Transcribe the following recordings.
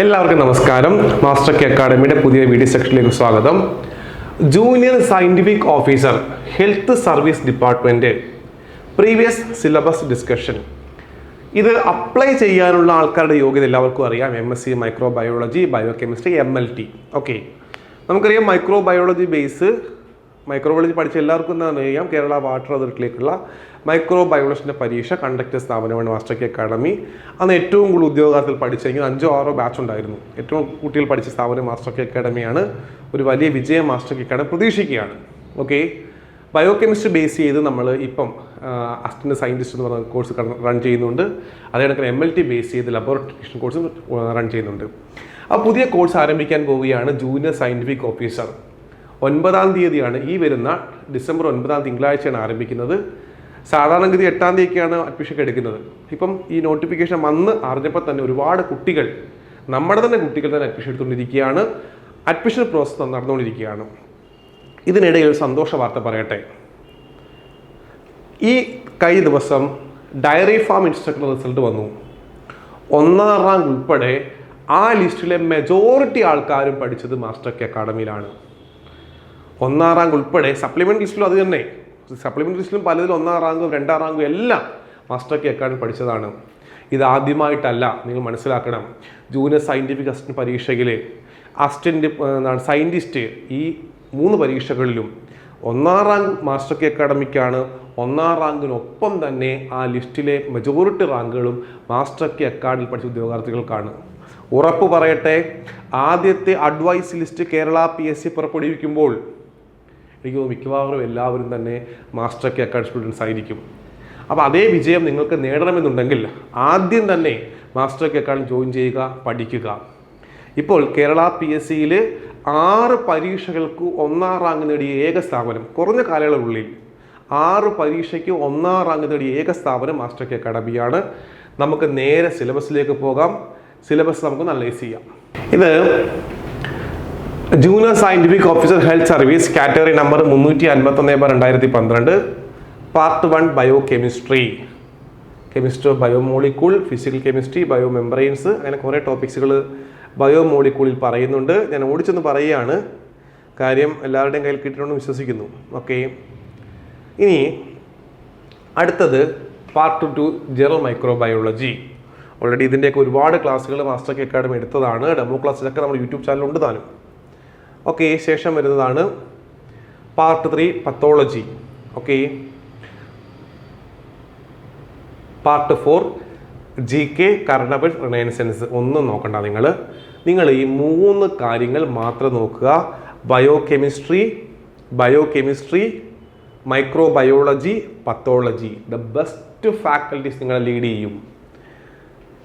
എല്ലാവർക്കും നമസ്കാരം. Master K അക്കാഡമിയുടെ പുതിയ വീഡിയോ സെക്ഷനിലേക്ക് സ്വാഗതം. Junior scientific officer health service department previous syllabus discussion ഇത് അപ്ലൈ ചെയ്യാനുള്ള ആൾക്കാരുടെ യോഗ്യത എല്ലാവർക്കും അറിയാം. M S C microbiology biochemistry M L T okay നമുക്കറിയാം മൈക്രോ ബയോളജി ബേസ് മൈക്രോബയോളജി പഠിച്ച എല്ലാവർക്കും എന്താണെന്ന് അറിയാം. കേരള വാട്ടർ അതോറിറ്റിയിലേക്കുള്ള മൈക്രോ ബയോളജിന്റെ പരീക്ഷ കണ്ടക്ട് സ്ഥാപനമാണ് മാസ്റ്റർ കെ അക്കാഡമി. അന്ന് ഏറ്റവും കൂടുതൽ ഉദ്യോഗാർത്ഥികൾ പഠിച്ചെങ്കിൽ അഞ്ചോ ആറോ ബാച്ച് ഉണ്ടായിരുന്നു. ഏറ്റവും കുട്ടികൾ പഠിച്ച സ്ഥാപനം മാസ്റ്റർ കെ അക്കാഡമിയാണ്. ഒരു വലിയ വിജയം മാസ്റ്റർ കെ അക്കാഡമി പ്രതീക്ഷിക്കുകയാണ്. ഓക്കെ ബയോ കെമിസ്ട്രി ബേസ് ചെയ്ത് നമ്മൾ ഇപ്പം അസിസ്റ്റന്റ് സയന്റിസ്റ്റ് എന്ന് പറഞ്ഞ കോഴ്സ് റൺ ചെയ്യുന്നുണ്ട്. അതേ കണക്കിന് എം എൽ ടി ബേസ് ചെയ്ത് ലബോറട്ടറി കോഴ്സ് റൺ ചെയ്യുന്നുണ്ട്. ആ പുതിയ കോഴ്സ് ആരംഭിക്കാൻ പോവുകയാണ് ജൂനിയർ സയന്റിഫിക് ഓഫീസർ ഒൻപതാം തീയതിയാണ് ഈ വരുന്ന ഡിസംബർ ഒൻപതാം തിങ്കളാഴ്ചയാണ് ആരംഭിക്കുന്നത്. സാധാരണഗതി എട്ടാം തീയതിക്കാണ് അഡ്മിഷൻ എടുക്കുന്നത്. ഇപ്പം ഈ നോട്ടിഫിക്കേഷൻ വന്ന് അറിഞ്ഞപ്പോൾ തന്നെ ഒരുപാട് കുട്ടികൾ നമ്മുടെ തന്നെ കുട്ടികൾ തന്നെ അഡ്മിഷൻ എടുത്തുകൊണ്ടിരിക്കുകയാണ്. അഡ്മിഷൻ പ്രോസസ്സ് നടന്നുകൊണ്ടിരിക്കുകയാണ്. ഇതിനിടയിൽ ഒരു സന്തോഷ വാർത്ത പറയട്ടെ. ഈ കഴിഞ്ഞ ദിവസം ഡയറി ഫാം ഇൻസ്ട്രക്ടർ റിസൾട്ട് വന്നു. ഒന്നാം റാങ്ക് ഉൾപ്പെടെ ആ ലിസ്റ്റിലെ മെജോറിറ്റി ആൾക്കാരും പഠിച്ചത് മാസ്റ്റർ കെ അക്കാഡമിയിലാണ്. ഒന്നാം റാങ്ക് ഉൾപ്പെടെ സപ്ലിമെന്റ് ലിസ്റ്റിലും അത് തന്നെ. സപ്ലിമെന്റ് ലിസ്റ്റിലും പലതിലും ഒന്നാം റാങ്കും രണ്ടാം റാങ്കും എല്ലാം മാസ്റ്റർ കെ അക്കാഡമി പഠിച്ചതാണ്. ഇത് ആദ്യമായിട്ടല്ല നിങ്ങൾ മനസ്സിലാക്കണം. ജൂനിയർ സയന്റിഫിക് അസിസ്റ്റന്റ് പരീക്ഷയിൽ അസിസ്റ്റന്റ് എന്താണ് സയന്റിസ്റ്റ് ഈ മൂന്ന് പരീക്ഷകളിലും ഒന്നാം റാങ്ക് മാസ്റ്റർ കെ അക്കാഡമിക്കാണ് ഒന്നാം റാങ്കിനൊപ്പം തന്നെ ആ ലിസ്റ്റിലെ മെജോറിറ്റി റാങ്കുകളും മാസ്റ്റർ കെ അക്കാഡമിയിൽ പഠിച്ച ഉദ്യോഗാർത്ഥികൾക്കാണ്. ഉറപ്പ് പറയട്ടെ ആദ്യത്തെ advice list Kerala P S C പുറപ്പെടുവിക്കുമ്പോൾ എനിക്ക് മിക്കവാറും എല്ലാവരും തന്നെ മാസ്റ്റർ കെ അക്കാഡമി സ്റ്റുഡൻസ് ആയിരിക്കും. അപ്പോൾ അതേ വിജയം നിങ്ങൾക്ക് നേടണമെന്നുണ്ടെങ്കിൽ ആദ്യം തന്നെ മാസ്റ്റർ കെ അക്കാഡമി ജോയിൻ ചെയ്യുക പഠിക്കുക. ഇപ്പോൾ കേരള പി എസ് സിയിൽ ആറ് പരീക്ഷകൾക്ക് ഒന്നാം റാങ്ക് നേടിയ ഏക സ്ഥാപനം കുറഞ്ഞ കാലയളവുള്ളിൽ ആറ് പരീക്ഷയ്ക്ക് ഒന്നാം റാങ്ക് നേടിയ ഏക സ്ഥാപനം മാസ്റ്റർ കെ അക്കാഡമിയാണ്. നമുക്ക് നേരെ സിലബസിലേക്ക് പോകാം. സിലബസ് നമുക്ക് അനലൈസ് ചെയ്യാം. ഇത് junior scientific officer health service category number മുന്നൂറ്റി അൻപത്തൊന്ന് ഒന്ന് രണ്ടായിരത്തി പന്ത്രണ്ട് part one biochemistry chemistry biomolecule physical chemistry biomembranes അങ്ങനെ കുറേ ടോപ്പിക്സുകൾ ബയോമോളിക്കൂളിൽ പറയുന്നുണ്ട്. ഞാൻ ഓടിച്ചൊന്ന് പറയുകയാണ്. കാര്യം എല്ലാവരുടെയും കയ്യിൽ കിട്ടണമെന്ന് വിശ്വസിക്കുന്നു. ഓക്കെ ഇനി അടുത്തത് part two general microbiology already ഇതിന്റെയൊക്കെ ഒരുപാട് ക്ലാസ്സുകൾ മാസ്റ്റർ അക്കാഡമി എടുത്തതാണ്. ഡെമോ ക്ലാസ്സിലൊക്കെ നമ്മൾ യൂട്യൂബ് ചാനലുണ്ട് താനും. ഓക്കെ ശേഷം വരുന്നതാണ് part three pathology okay part four G K current affairs ഒന്നും നോക്കണ്ട നിങ്ങൾ നിങ്ങൾ ഈ മൂന്ന് കാര്യങ്ങൾ മാത്രം നോക്കുക. Biochemistry biochemistry microbiology pathology the best faculties നിങ്ങളെ ലീഡ് ചെയ്യും.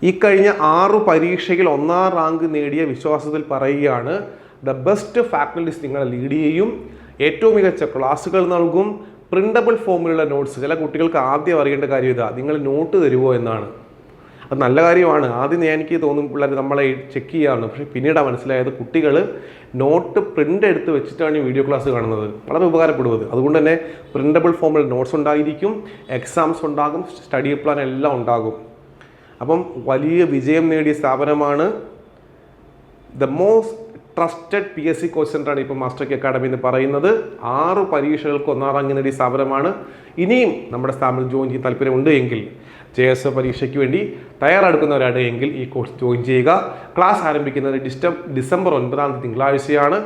ഈ കഴിഞ്ഞ ആറു പരീക്ഷയിൽ ഒന്നാം റാങ്ക് നേടിയ വിശ്വാസത്തിൽ പറയുകയാണ് ദ ബെസ്റ്റ് ഫാക്കൽറ്റീസ് നിങ്ങളെ ലീഡ് ചെയ്യും. ഏറ്റവും മികച്ച ക്ലാസ്സുകൾ നൽകും. പ്രിന്റബിൾ ഫോമിലുള്ള നോട്ട്സ് ചില കുട്ടികൾക്ക് ആദ്യം അറിയേണ്ട കാര്യം ഇതാ. നിങ്ങൾ നോട്ട് തരുമോ എന്നാണ്. അത് നല്ല കാര്യമാണ്. ആദ്യം എനിക്ക് തോന്നും പിള്ളേർ നമ്മളെ ചെക്ക് ചെയ്യാറുണ്ട് പക്ഷേ പിന്നീടാണ് മനസ്സിലായത് കുട്ടികൾ നോട്ട് പ്രിന്റ് എടുത്ത് വെച്ചിട്ടാണ് ഈ വീഡിയോ ക്ലാസ് കാണുന്നത്. വളരെ ഉപകാരപ്പെടുന്നത്. അതുകൊണ്ട് തന്നെ പ്രിന്റബിൾ ഫോമിൽ നോട്ട്സ് ഉണ്ടായിരിക്കും. എക്സാംസ് ഉണ്ടാകും. സ്റ്റഡി പ്ലാൻ എല്ലാം ഉണ്ടാകും. അപ്പം വലിയ വിജയം നേടിയ സ്ഥാപനമാണ്. The most trusted P S C coach സെന്ററാണ് ഇപ്പോൾ മാസ്റ്റർ കെ അക്കാഡമി എന്ന് പറയുന്നത്. ആറ് പരീക്ഷകൾക്ക് ഒന്നാം റാങ്ക് നേടിയ സ്ഥാപനമാണ്. ഇനിയും നമ്മുടെ സ്ഥാപനം ജോയിൻ ചെയ്യാൻ താല്പര്യമുണ്ട് എങ്കിൽ ജെ എസ് പരീക്ഷയ്ക്ക് വേണ്ടി തയ്യാറെടുക്കുന്നവരാണ് എങ്കിൽ ഈ കോഴ്സ് ജോയിൻ ചെയ്യുക. ക്ലാസ് ആരംഭിക്കുന്നത് ഡിസ്റ്റം ഡിസംബർ ഒൻപതാം തീയതി തിങ്കളാഴ്ചയാണ്.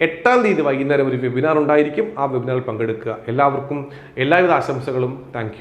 എട്ടാം തീയതി വൈകുന്നേരം ഒരു വെബിനാർ ഉണ്ടായിരിക്കും. ആ വെബിനാറിൽ പങ്കെടുക്കുക. എല്ലാവർക്കും എല്ലാവിധ ആശംസകളും. താങ്ക്